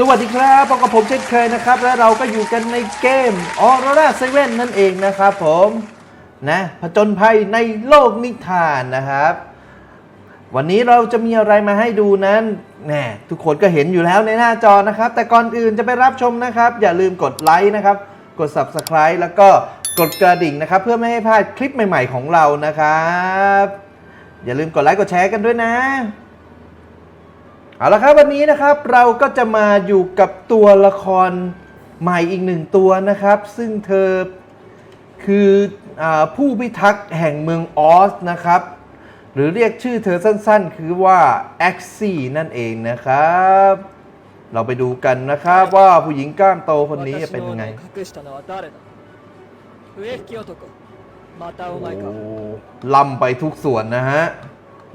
สวัสดีครับพบกับผมเช่นเคยนะครับ และเราก็อยู่กันในเกม Aurora 7นั่นเองนะครับผมนะผจญภัยในโลกนิทานนะครับ วันนี้เราจะมีอะไรมาให้ดูนั้นแน่ทุกคนก็เห็นอยู่แล้วในหน้าจอนะครับ แต่ก่อนอื่นจะไปรับชมนะครับ อย่าลืมกดไลค์นะครับ กด Subscribe แล้วก็กดกระดิ่งนะครับ เพื่อไม่ให้พลาดคลิปใหม่ ๆ ของเรานะครับ อย่าลืมกดไลค์กดแชร์กันด้วยนะ เอาละครับวันนี้นะครับเราก็จะมาอยู่กับตัวละครใหม่อีกหนึ่งตัวนะครับ ซึ่งเธอคืออผู้พิทักษ์แห่งเมืองออสนะครับ หรือเรียกชื่อเธอสั้นๆ คือว่าแอ็กซี่นั่นเองนะครับ เราไปดูกันนะครับว่าผู้หญิงกล้ามโตคนนี้เป็นยังไงลำไปทุกส่วนนะฮะ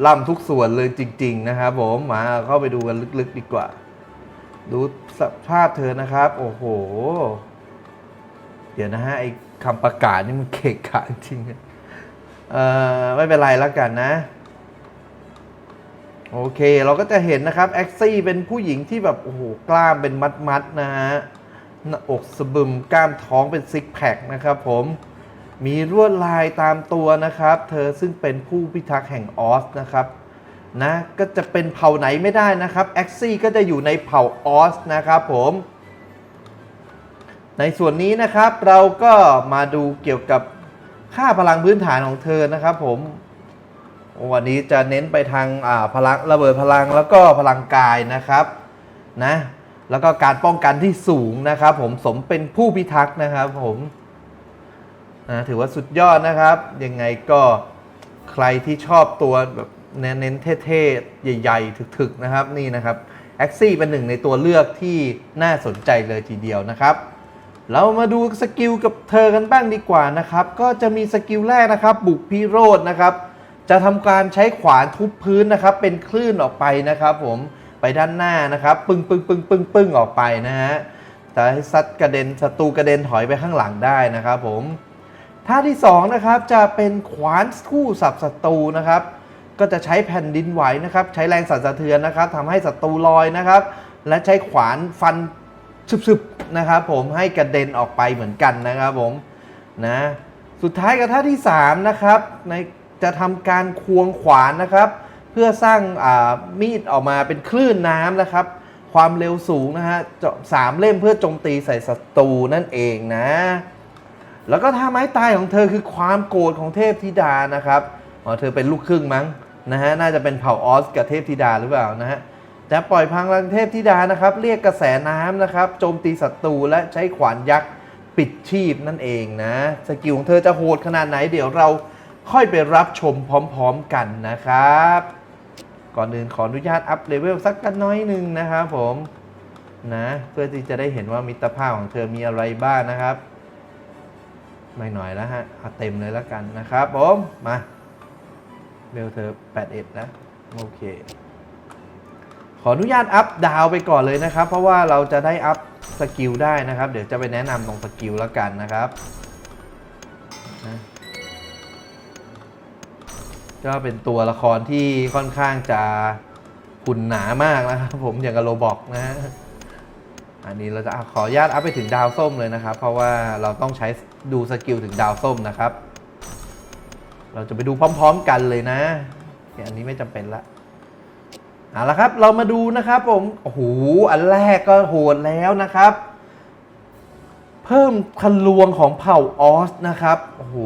ล่ำทุกส่วนเลยจริง ๆ นะครับผมมาเข้าไปดูกันลึกๆดีกว่า ดูสภาพเธอนะครับ โอ้โห เดี๋ยวนะฮะไอ้คำประกาศนี่มันเกะกะจริงเอ่อไม่เป็นไรแล้วกันนะ โอเคเราก็จะเห็นนะครับแอ็กซี่เป็นผู้หญิงที่แบบ โอ้โห กล้ามเป็นมัดๆนะฮะหน้าอกสะบึมกล้ามท้องเป็นซิกแพคนะครับผม มีลวดลายตามตัวนะครับ เธอซึ่งเป็นผู้พิทักษ์แห่งออสนะครับนะก็จะเป็นเผ่าไหนไม่ได้นะครับแอ็กซี่ก็จะอยู่ในเผ่าออสนะครับผมในส่วนนี้นะครับเราก็มาดูเกี่ยวกับค่าพลังพื้นฐานของเธอนะครับผมวันนี้จะเน้นไปทางพลังระเบิดพลังแล้วก็พลังกายนะครับนะแล้วก็การป้องกันที่สูงนะครับผมสมเป็นผู้พิทักษ์นะครับผม นะถือว่าสุดยอดนะครับ ยังไงก็ใครที่ชอบตัวแบบเน้นเท่ๆ ใหญ่ๆ ถึกๆ นะครับนี่นะครับแอ็กซี่เป็นหนึ่งในตัวเลือกที่น่าสนใจเลยทีเดียวนะครับ เรามาดูสกิลกับเธอกันบ้างดีกว่านะครับ ก็จะมีสกิลแรกนะครับ บุกพิโรธนะครับ จะทำการใช้ขวานทุบพื้นนะครับ เป็นคลื่นออกไปนะครับผมไปด้านหน้านะครับ ปึ้งปึ้งปึ้งปึ้งปึ้งออกไปนะฮะจะให้ซัดกระเด็นศัตรูกระเด็นถอยไปข้างหลังได้นะครับผม ท่าที่2นะครับจะเป็นขวานคู่สับศัตรูนะครับ ก็จะใช้แผ่นดินไหวนะครับใช้แรงสั่นสะเทือนนะครับทำให้ศัตรูลอยนะครับ และใช้ขวานฟันซึบๆนะครับ ผมให้กระเด็นออกไปเหมือนกันนะครับผมนะสุดท้ายกับท่าที่3นะครับในจะทำการควงขวานนะครับ เพื่อสร้างมีดออกมาเป็นคลื่นน้ำนะครับ ความเร็วสูงนะฮะสามเล่มเพื่อโจมตีใส่ศัตรูนั่นเองนะ แล้วก็ท่าไม้ตายของเธอคือความโกรธของเทพธิดานะครับอ๋อเธอเป็นลูกครึ่งมั้งนะฮะน่าจะเป็นเผ่าออสกับเทพธิดาหรือเปล่านะฮะจะปล่อยพลังเทพธิดานะครับ เรียกกระแสน้ำนะครับโจมตีศัตรูและใช้ขวานยักษ์ปิดชีพนั่นเองนะสกิลของเธอจะโหดขนาดไหนเดี๋ยวเราค่อยไปรับชมพร้อมๆกันนะครับ ก่อนอื่นขออนุญาตอัพเลเวลสักกันน้อยหนึ่งนะครับผมนะเพื่อที่จะได้เห็นว่ามิตรภาพของเธอมีอะไรบ้างนะครับ ไม่หน่อยแล้วฮะเอาเต็มเลยแล้วกันนะครับผมมาเบลเธอ81นะโอเค ขออนุญาตอัพดาวไปก่อนเลยนะครับ เพราะว่าเราจะได้อัพสกิลได้นะครับ เดี๋ยวจะไปแนะนำตรงสกิลแล้วกันนะครับนะก็เป็นตัวละครที่ค่อนข้างจะหุ่นหนามากนะครับผมอย่างกับโรบอกนะ อันนี้เราจะอะขออนุญาตอัพไปถึงดาวส้มเลยนะครับ เพราะว่าเราต้องใช้ดูสกิลถึงดาวส้มนะครับ เราจะไปดูพร้อม ๆ กันเลยนะอันนี้ไม่จำเป็นละเอาละครับ เรามาดูนะครับผมโอ้โหอันแรกก็โหดแล้วนะครับ เพิ่มทะลวงของเผ่าออสนะครับโอ้โห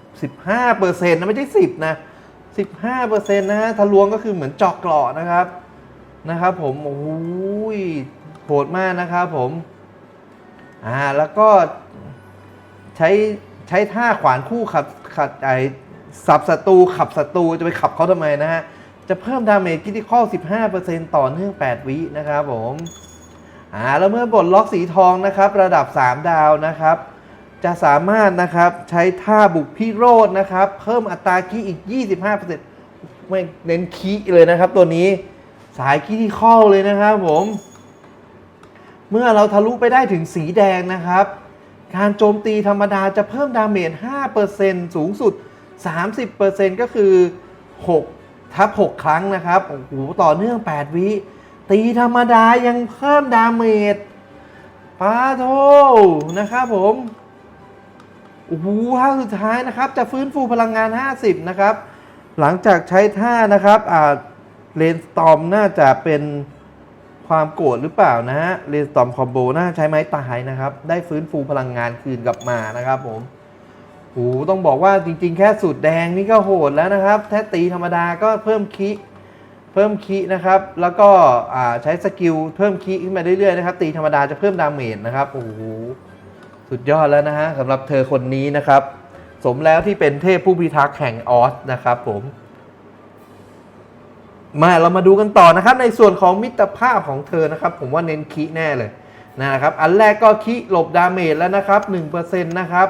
15เปอร์เซ็นต์นะไม่ใช่10นะ15เปอร์เซ็นต์นะฮะทะลวงก็คือเหมือนเจอกกราะนะครับนะครับผมโอ้ย โหดมากนะครับผมอ่าแล้วก็ใช้ใช้ท่าขวานคู่ขับขัดไอสับศัตรูขับศัตรูจะไปขับเขาทำไมนะฮะ จะเพิ่มดาเมจคิติคอล15%ต่อเนื่อง 8 วินะครับผมอ่าแล้วเมื่อบทล็อกสีทองนะครับ ระดับ 3 ดาวนะครับ จะสามารถนะครับใช้ท่าบุกพิโรธนะครับ เพิ่มอัตราคีอีก 25%ไม่เน้นคีเลยนะครับตัวนี้สายคีที่ข้อเลยนะครับผม เมื่อเราทะลุไปได้ถึงสีแดงนะครับ การโจมตีธรรมดาจะเพิ่มดาเมจ 5%สูงสุด 30%ก็คือ 6 ทับ 6 ครั้งนะครับ โอ้โห ต่อเนื่อง 8 วิ ตีธรรมดายังเพิ่มดาเมจปาโทนะครับผม โอ้โหท่าสุดท้ายนะครับ จะฟื้นฟูพลังงาน 50 นะครับ หลังจากใช้ท่านะครับ อ่าเลนสตอมน่าจะเป็น ความโกรธหรือเปล่านะฮะเลนสตอมคอมโบน่าใช้ไม้ตายนะครับ ได้ฟื้นฟูพลังงานคืนกลับมานะครับผมโอ้ต้องบอกว่าจริงๆ แค่สูตรแดงนี่ก็โหดแล้วนะครับ แท้ตีธรรมดาก็เพิ่มคิเพิ่มคีย์นะครับ แล้วก็ใช้สกิลเพิ่มคีย์ขึ้นมาเรื่อยๆนะครับ ตีธรรมดาจะเพิ่มดาเมจนะครับโอ้โหสุดยอดแล้วนะฮะสำหรับเธอคนนี้นะครับ สมแล้วที่เป็นเทพผู้พิทักษ์แห่งออสนะครับผม มาเรามาดูกันต่อนะครับ ในส่วนของมิตรภาพของเธอนะครับ ผมว่าเน้นคีแน่เลยนะครับ อันแรกก็คีหลบดาเมจแล้วนะครับ1%นะครับ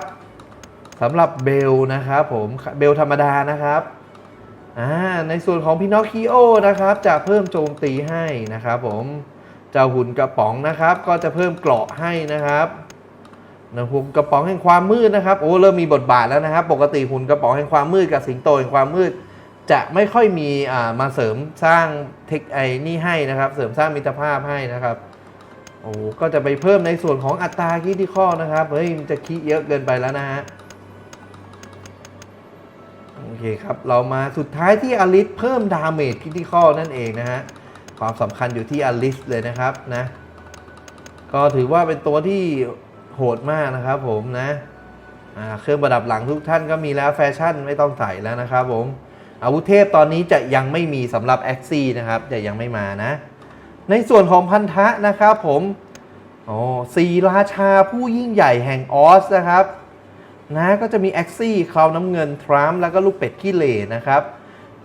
สำหรับเบลนะครับผมเบลธรรมดานะครับอ่าในส่วนของพินอคคิโอนะครับ จะเพิ่มโจมตีให้นะครับผมเจ้าหุ่นกระป๋องนะครับ ก็จะเพิ่มเกราะให้นะครับนะหุ่นกระป๋องแห่งความมืดนะครับโอ้เริ่มมีบทบาทแล้วนะครับ ปกติหุ่นกระป๋องแห่งความมืดกับสิงโตแห่งความมืด จะไม่ค่อยมีมาเสริมสร้างเทคไอนี่ให้นะครับ เสริมสร้างมิตรภาพให้นะครับโอ้ก็จะไปเพิ่มในส่วนของอัตราคิดที่ข้อนะครับเฮ้ยมันจะคิดเยอะเกินไปแล้วนะฮะโอเคครับเรามาสุดท้ายที่อลิสเพิ่มดาเมจคิติคอนั่นเองนะฮะความสำคัญอยู่ที่อลิสเลยนะครับนะก็ถือว่าเป็นตัวที่โหดมากนะครับผมนะเครื่องประดับหลังทุกท่านก็มีแล้วแฟชั่นไม่ต้องใส่แล้วนะครับผม อาวุธเทพตอนนี้จะยังไม่มีสำหรับแอ็กซี่นะครับจะยังไม่มานะ ในส่วนของพันธะนะครับผมโอ้สีราชาผู้ยิ่งใหญ่แห่งออสนะครับนะก็จะมีแอ็กซี่คราวน้ำเงิน ทรัมป์แล้วก็ลูกเป็ดขี้เหร่นะครับ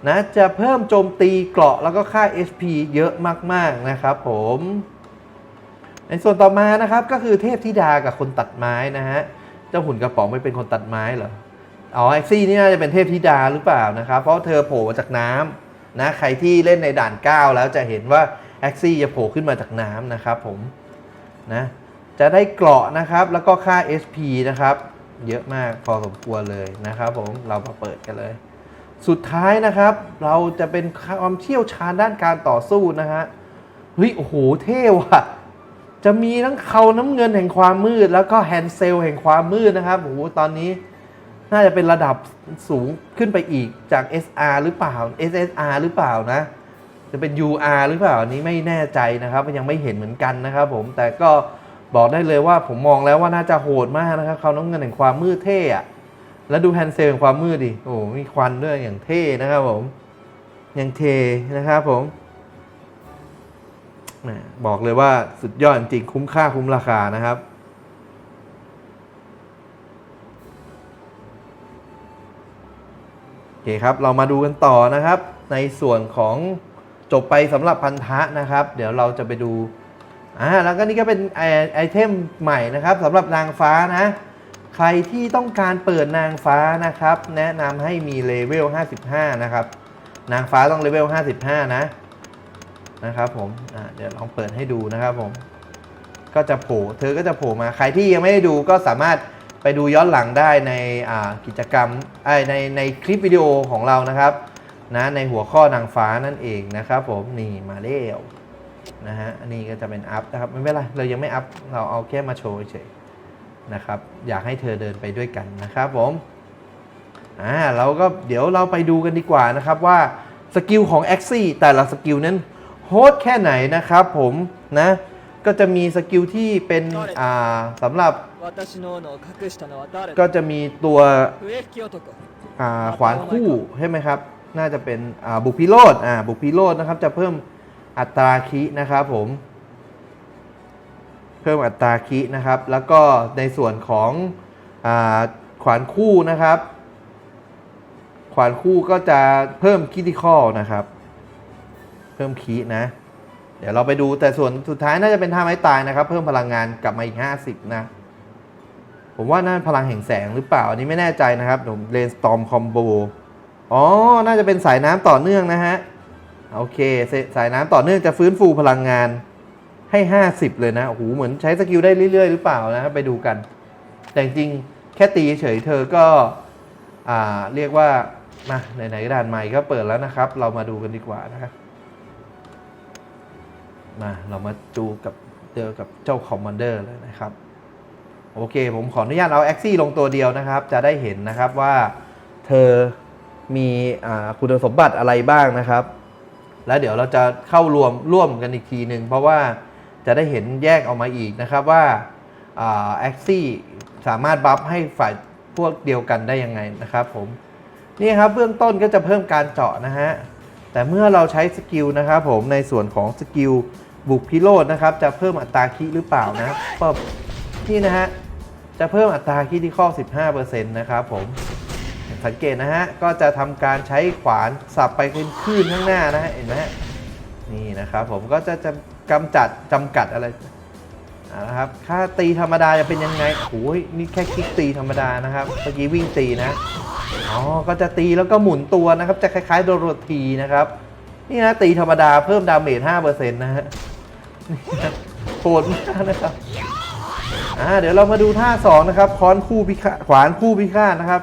นะจะเพิ่มโจมตีเกราะแล้วก็ค่า HP เยอะมาก ๆ นะครับผม ในส่วนต่อมานะครับก็คือเทพธิดากับคนตัดไม้นะฮะเจ้าหุ่นกระป๋องไม่เป็นคนตัดไม้เหรอ อ๋อแอ็กซี่นี่น่าจะเป็นเทพธิดาหรือเปล่านะครับ เพราะเธอโผล่มาจากน้ำนะใครที่เล่นในด่าน 9 แล้วจะเห็นว่าแอ็กซี่จะโผล่ขึ้นมาจากน้ำนะครับผมนะจะได้เกราะนะครับแล้วก็ค่า SP นะครับ เยอะมากพอสมควรเลยนะครับผมเรามาเปิดกันเลย สุดท้ายนะครับ เราจะเป็นความเชี่ยวชาญด้านการต่อสู้นะฮะเฮ้ยโอ้โหเท่ว่ะจะมีทั้งเขาน้ำเงินแห่งความมืด แล้วก็แฮนเซลแห่งความมืดนะครับโอ้โหตอนนี้ น่าจะเป็นระดับสูงขึ้นไปอีกจาก SR หรือเปล่า SSR หรือเปล่านะ จะเป็น UR หรือเปล่านี้ไม่แน่ใจนะครับยังไม่เห็นเหมือนกันนะครับผมแต่ก็บอกได้เลยว่าผมมองแล้วว่าน่าจะโหดมากนะครับเขาน้ำเงินแห่งความมืดเท่อะแล้วดูแฮนเซลแห่งความมืดดิโอ้มีควันด้วยอย่างเท่นะครับผมอย่างเทนะครับผมบอกเลยว่าสุดยอดจริงคุ้มค่าคุ้มราคานะครับ อเคครับ เรามาดูกันต่อนะครับ ในส่วนของจบไปสำหรับพันธะนะครับ เดี๋ยวเราจะไปดูอ่าแล้วก็นี่ก็เป็นไอไอเทมใหม่นะครับสำหรับนางฟ้านะ ใครที่ต้องการเปิดนางฟ้านะครับ แนะนำให้มีเลเวล 55 นะครับ นางฟ้าต้องเลเวล 55 นะนะครับผมเดี๋ยวลองเปิดให้ดูนะครับผม ก็จะโผล่ เธอก็จะโผล่มา ใครที่ยังไม่ได้ดูก็สามารถ ไปดูย้อนหลังได้ในกิจกรรมในในคลิปวิดีโอของเรานะครับนะในหัวข้อนางฟ้านั่นเองนะครับผมนี่มาเร็วนะฮะอันนี้ก็จะเป็นอัพนะครับไม่เป็นไรเรายังไม่อัพเราเอาแค่มาโชว์เฉยนะครับอยากให้เธอเดินไปด้วยกันนะครับผมอ่าเราก็เดี๋ยวเราไปดูกันดีกว่านะครับว่าสกิลของแอ็กซี่แต่ละสกิลนั้นโหดแค่ไหนนะครับผมนะ ก็จะมีสกิลที่เป็นอ่าสำหรับก็จะมีตัวอ่าขวานคู่ใช่ไหมครับ น่าจะเป็นอ่าบุกพิโรธอ่าบุกพิโรธนะครับ จะเพิ่มอัตราคินะครับผม เพิ่มอัตราคินะครับ แล้วก็ในส่วนของอ่าขวานคู่นะครับ ขวานคู่ก็จะเพิ่มคิติคอลนะครับ เพิ่มคีนะ เดี๋ยวเราไปดูแต่ส่วนสุดท้ายน่าจะเป็นท่าไม้ตายนะครับ เพิ่มพลังงานกลับมาอีก 50 นะ ผมว่าน่าพลังแห่งแสงหรือเปล่า อันนี้ไม่แน่ใจนะครับผมเลนสตอมคอมโบอ๋อ น่าจะเป็นสายน้ำต่อเนื่องนะฮะ โอเคสสายน้ำต่อเนื่องจะฟื้นฟูพลังงานให้ 50 เลยนะโอ้โหเหมือนใช้สกิลได้เรื่อยๆ หรือเปล่านะครับไปดูกัน แต่จริงแค่ตีเฉยเธอก็อ่าเรียกว่ามาไหนๆก็ด่านใหม่ก็เปิดแล้วนะครับ เรามาดูกันดีกว่านะครับ มาเรามาดูกับเจอกับเจ้าคอมมานเดอร์เลยนะครับ โอเค ผมขออนุญาตเอาแอ็กซี่ลงตัวเดียวนะครับ จะได้เห็นนะครับว่าเธอมีอคุณสมบัติอะไรบ้างนะครับ แล้วเดี๋ยวเราจะเข้ารวมร่วมกันอีกทีหนึ่งเพราะว่าจะได้เห็นแยกออกมาอีกนะครับว่าแอ็กซี่สามารถบัฟให้ฝ่ายพวกเดียวกันได้ยังไงนะครับผมนี่ครับเบื้องต้นก็จะเพิ่มการเจาะนะฮะ แต่เมื่อเราใช้สกิลนะครับผมในส่วนของสกิลบุกพิโรธนะครับจะเพิ่มอัตราคิหรือเปล่านะก็นี่นะฮะจะเพิ่มอัตราคิที่ข้อ 15%นะครับผมสังเกตนะฮะก็จะทำการใช้ขวานสับไปขึ้นคลื่นข้างหน้านะฮะเห็นไหมฮะนี่นะครับผมก็จะจะกำจัดจำกัดอะไรนะครับค่าตีธรรมดาจะเป็นยังไงโอ้ยนี่แค่คลิกตีธรรมดานะครับเมื่อกี้วิ่งตีนะ อ๋อ ก็จะตีแล้วก็หมุนตัวนะครับ จะคล้ายๆโดโรธีนะครับ นี่นะตีธรรมดาเพิ่มดาเมจ5%นะฮะนี่นะโหดมากนะครับอ่าเดี๋ยวเรามาดูท่าสองนะครับค้อนคู่พิฆาตขวานคู่พิฆาตนะครับ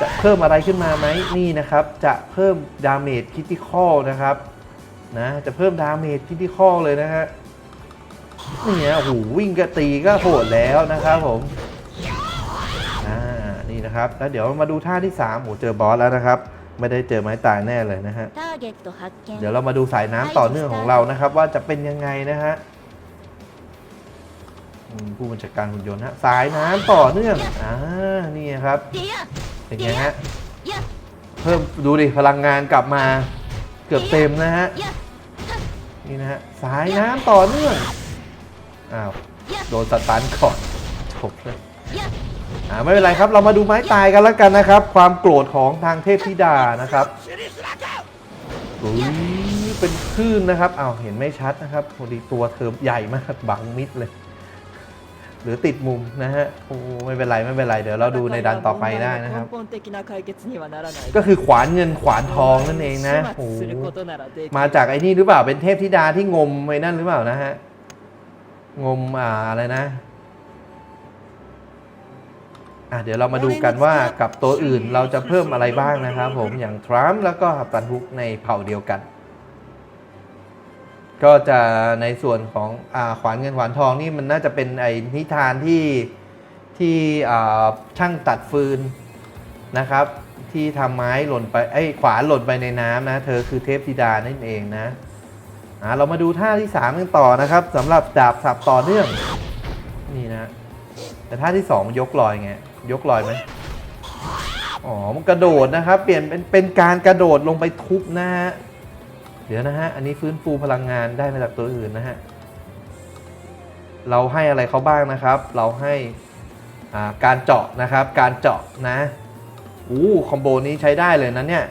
จะเพิ่มอะไรขึ้นมาไหมนี่นะครับ จะเพิ่มดาเมจคิติคอลนะครับนะจะเพิ่มดาเมจคิติคอลเลยนะฮะนี่ฮะโอ้โหวิ่งกระตีก็โหดแล้วนะครับผม นะครับ แล้วเดี๋ยวมาดูท่าที่3โหเจอบอสแล้วนะครับ ไม่ได้เจอไม้ตายแน่เลยนะฮะ เดี๋ยวเรามาดูสายน้ำต่อเนื่องของเรานะครับ ว่าจะเป็นยังไงนะฮะผู้บัญชาการหุ่นยนต์ฮะสายน้ำต่อเนื่องอ่านี่ครับเป็นไงฮะเพิ่มดูดิพลังงานกลับมาเกือบเต็มนะฮะนี่นะฮะสายน้ำต่อเนื่องอ้าวโดนสตันก่อนจบเลย อ่าไม่เป็นไรครับเรามาดูไม้ตายกันแล้วกันนะครับ ความโกรธของทางเทพธิดานะครับอุ้ยเป็นคลื่นนะครับอ้าวเห็นไม่ชัดนะครับพอดีตัวเธอใหญ่มากบังมิดเลย หรือติดมุมนะฮะโอ้ไม่เป็นไรไม่เป็นไรเดี๋ยวเราดูในดันต่อไปได้นะครับ ก็คือขวานเงินขวานทองนั่นเองนะโอ้มาจากไอ้นี่หรือเปล่าเป็นเทพธิดาที่งมไว้นั่นหรือเปล่านะฮะงมอ่าอะไรนะ อะเดี๋ยวเรามาดูกันว่ากับตัวอื่นเราจะเพิ่มอะไรบ้างนะครับผมอย่างทรัมป์แล้วก็ฮับตันฮุกในเผ่าเดียวกัน ก็จะในส่วนของอ่าขวานเงินขวานทองนี่มันน่าจะเป็นไอ้นิทานที่ที่อ่าช่างตัดฟืนนะครับ ที่ทำไม้หล่นไปไอ้ขวานหล่นไปในน้ำนะ เธอคือเทพธิดานั่นเองนะอ่าเรามาดูท่าที่สามกันต่อนะครับสำหรับดาบสับต่อเนื่องนี่นะแต่ท่าที่สองยกลอยไง ยกลอยไหมอ๋อ มันกระโดดนะครับ เปลี่ยนเป็นเป็นการกระโดดลงไปทุบนะฮะ เดี๋ยวนะฮะ อันนี้ฟื้นฟูพลังงานได้มาจากตัวอื่นนะฮะ เราให้อะไรเขาบ้างนะครับ เราให้อ่าการเจาะนะครับ การเจาะนะอู้คอมโบนี้ใช้ได้เลยนะเนี่ย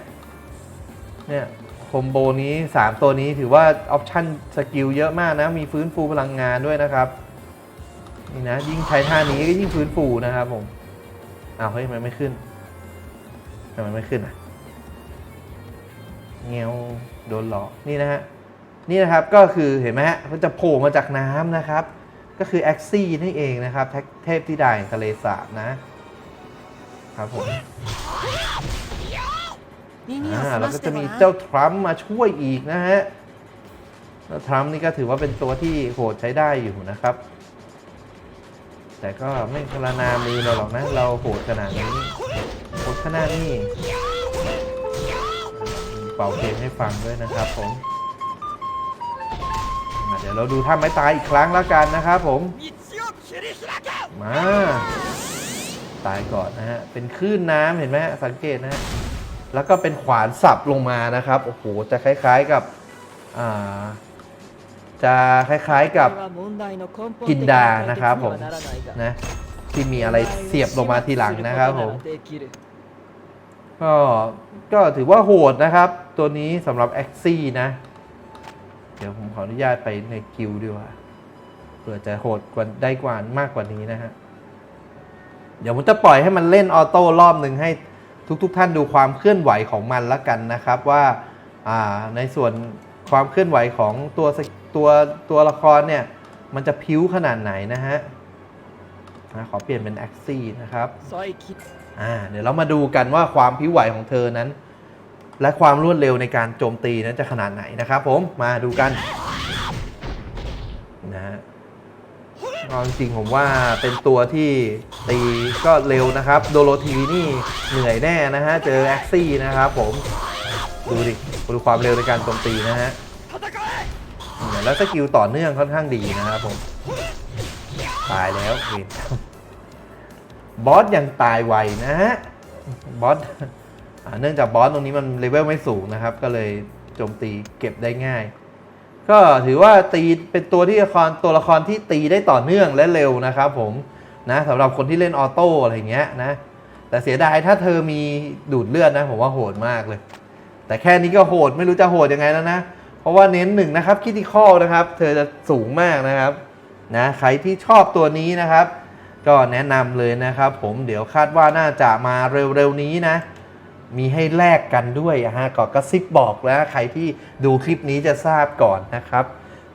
เนี่ยคอมโบนี้ 3 ตัวนี้ถือว่าออปชั่นสกิลเยอะมากนะ มีฟื้นฟูพลังงานด้วยนะครับ นี่นะ ยิ่งใช้ท่านี้ก็ยิ่งฟื้นฟูนะครับผม อ้าวเฮ้ยทำไมไม่ขึ้นทำไมไม่ขึ้นอะเงี้ยวโดนหลอกนี่นะฮะนี่นะครับก็คือเห็นไหมฮะมันจะโผล่มาจากน้ำนะครับ ก็คือแอคซี่นี่เองนะครับเทพที่ดายทะเลสาบนะครับผมอ่าแล้วก็จะมีเจ้าทรัมป์มาช่วยอีกนะฮะทรัมป์นี่ก็ถือว่าเป็นตัวที่โหดใช้ได้อยู่นะครับ แต่ก็ไม่พลานามือเราหรอกนะ เราโหดขนาดนี้โหดขนาดนี้เป่าเพลงให้ฟังด้วยนะครับผมเดี๋ยวเราดูท่าไม้ตายอีกครั้งแล้วกันนะครับผมมาตายก่อนนะฮะเป็นคลื่นน้ำเห็นไหมสังเกตนะฮะแล้วก็เป็นขวานสับลงมานะครับโอ้โหจะคล้าย ๆกับอ่า จะคล้ายๆกับกินดานะครับผมนะที่มีอะไรเสียบลงมาทีหลังนะครับผมก็ก็ถือว่าโหดนะครับ ตัวนี้สำหรับแอคซี่นะ เดี๋ยวผมขออนุญาตไปในคิวดีกว่าเผื่อจะโหดกว่าได้กว่ามากกว่านี้นะฮะเดี๋ยวผมจะปล่อยให้มันเล่นออโต้รอบหนึ่งให้ทุกๆท่านดูความเคลื่อนไหวของมันละกันนะครับว่าในส่วน ความเคลื่อนไหวของตัวสตัวตัวละครเนี่ยมันจะพิ้วขนาดไหนนะฮะนะขอเปลี่ยนเป็นแอคซี่นะครับ再起อ่าเดี๋ยวเรามาดูกันว่าความพิ้วไหวของเธอนั้น และความรวดเร็วในการโจมตีนั้นจะขนาดไหนนะครับผมมาดูกันนะฮะเอาจริงๆผมว่าเป็นตัวที่ตีก็เร็วนะครับ โดโรทีนี่เหนื่อยแน่นะฮะ เจอแอ็กซี่นะครับผม ดูดิดูความเร็วในการโจมตีนะฮะแล้วสกิลต่อเนื่องค่อนข้างดีนะครับผม ตายแล้วเวนบอสยังตายไวนะฮะบอสเนื่องจากบอสตรงนี้มันเลเวลไม่สูงนะครับ ก็เลยโจมตีเก็บได้ง่าย ก็ถือว่าตีเป็นตัวที่ละครตัวละครที่ตีได้ต่อเนื่องและเร็วนะครับผมนะสำหรับคนที่เล่นออโต้อะไรเงี้ยนะ แต่เสียดายถ้าเธอมีดูดเลือดนะ ผมว่าโหดมากเลย แต่แค่นี้ก็โหดไม่รู้จะโหดยังไงแล้วนะ เพราะว่าเน้นหนึ่งนะครับคิติคอลนะครับ เธอจะสูงมากนะครับนะใครที่ชอบตัวนี้นะครับ ก็แนะนำเลยนะครับ ผมเดี๋ยวคาดว่าน่าจะมาเร็วๆนี้นะ มีให้แลกกันด้วยอะฮะก็กระซิบบอกแล้ว ใครที่ดูคลิปนี้จะทราบก่อนนะครับ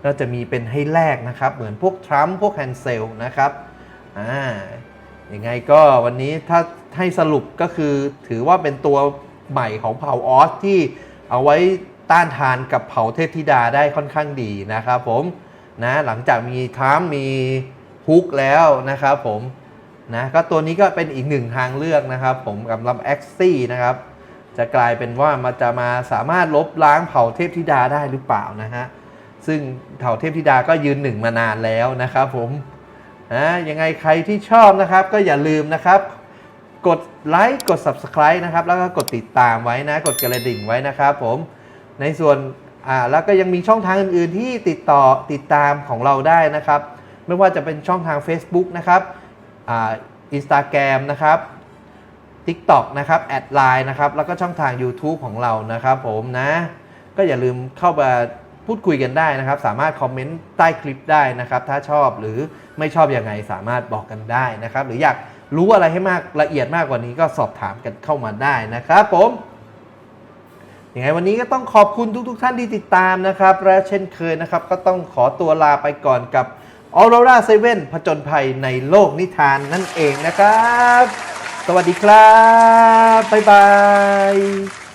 ก็จะมีเป็นให้แลกนะครับ เหมือนพวกทรัมป์พวกแฮนเซลนะครับอ่ายังไงก็วันนี้ถ้าให้สรุปก็คือถือว่าเป็นตัว ใหม่ของเผ่าออสที่เอาไว้ต้านทานกับเผ่าเทพธิดาได้ค่อนข้างดีนะครับผมนะหลังจากมีทรัมป์มีฮุกแล้วนะครับผมนะก็ตัวนี้ก็เป็นอีกหนึ่งทางเลือกนะครับผมกับลำแอ็กซี่นะครับจะกลายเป็นว่ามันจะมาสามารถลบล้างเผ่าเทพธิดาได้หรือเปล่านะฮะซึ่งเผ่าเทพธิดาก็ยืนหนึ่งมานานแล้วนะครับผมนะยังไงใครที่ชอบนะครับ ก็อย่าลืมนะครับ กดไลค์กด Subscribe นะครับ แล้วก็กดติดตามไว้นะ กดกระดิ่งไว้นะครับผมในส่วนอ่าแล้วก็ยังมีช่องทางอื่นๆที่ติดต่อติดตามของเราได้นะครับ ไม่ว่าจะเป็นช่องทาง Facebook นะครับอ่าอินสตาแกรมนะครับ TikTok นะครับแอดไลน์นะครับ แล้วก็ช่องทาง YouTube ของเรานะครับผมนะ ก็อย่าลืมเข้ามาพูดคุยกันได้นะครับ สามารถคอมเมนต์ใต้คลิปได้นะครับ ถ้าชอบหรือไม่ชอบอยังไงสามารถบอกกันได้นะครับ หรืออยาก รู้อะไรให้มากละเอียดมากกว่านี้ก็สอบถามกันเข้ามาได้นะครับผมยังไงวันนี้ก็ต้องขอบคุณทุกๆทท่านที่ติดตามนะครับ และเช่นเคยนะครับ ก็ต้องขอตัวลาไปก่อนกับออโรราเซเว่นผจญภัยในโลกนิทานนั่นเองนะครับ สวัสดีครับ บ๊ายบาย